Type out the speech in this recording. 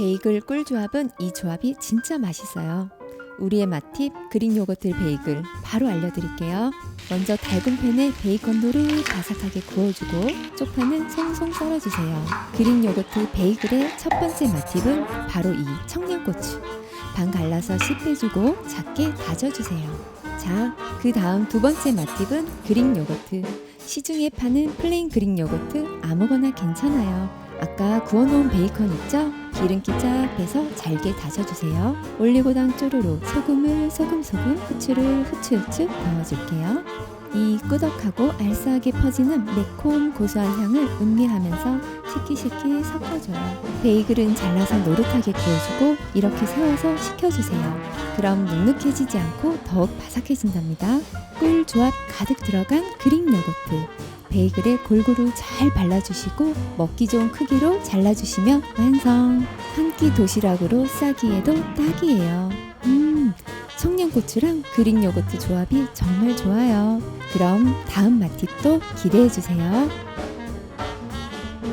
베이글 꿀 조합은 이 조합이 진짜 맛있어요. 우리의 맛팁 그릭 요거트 베이글 바로 알려드릴게요. 먼저 달군 팬에 베이컨 노릇 바삭하게 구워주고 쪽파는 송송 썰어주세요. 그릭 요거트 베이글의 첫 번째 맛팁은 바로 이 청양고추. 반 갈라서 씨 빼주고 작게 다져주세요. 자, 그 다음 두 번째 맛팁은 그릭 요거트. 시중에 파는 플레인 그릭 요거트 아무거나 괜찮아요. 아까 구워놓은 베이컨 있죠? 기름기 쫙 빼서 잘게 다져주세요. 올리고당 쪼르르 소금을 소금소금 후추를 후추후추 넣어줄게요. 이 꾸덕하고 알싸하게 퍼지는 매콤 고소한 향을 음미하면서 시키시키 섞어줘요. 베이글은 잘라서 노릇하게 구워주고 이렇게 세워서 식혀주세요. 그럼 눅눅해지지 않고 더욱 바삭해진답니다. 꿀 조합 가득 들어간 그릭 요거트. 베이글에 골고루 잘 발라주시고 먹기 좋은 크기로 잘라주시면 완성. 한 끼 도시락으로 싸기에도 딱이에요. 음, 청양고추랑 그릭 요거트 조합이 정말 좋아요. 그럼 다음 맛팁도 기대해 주세요.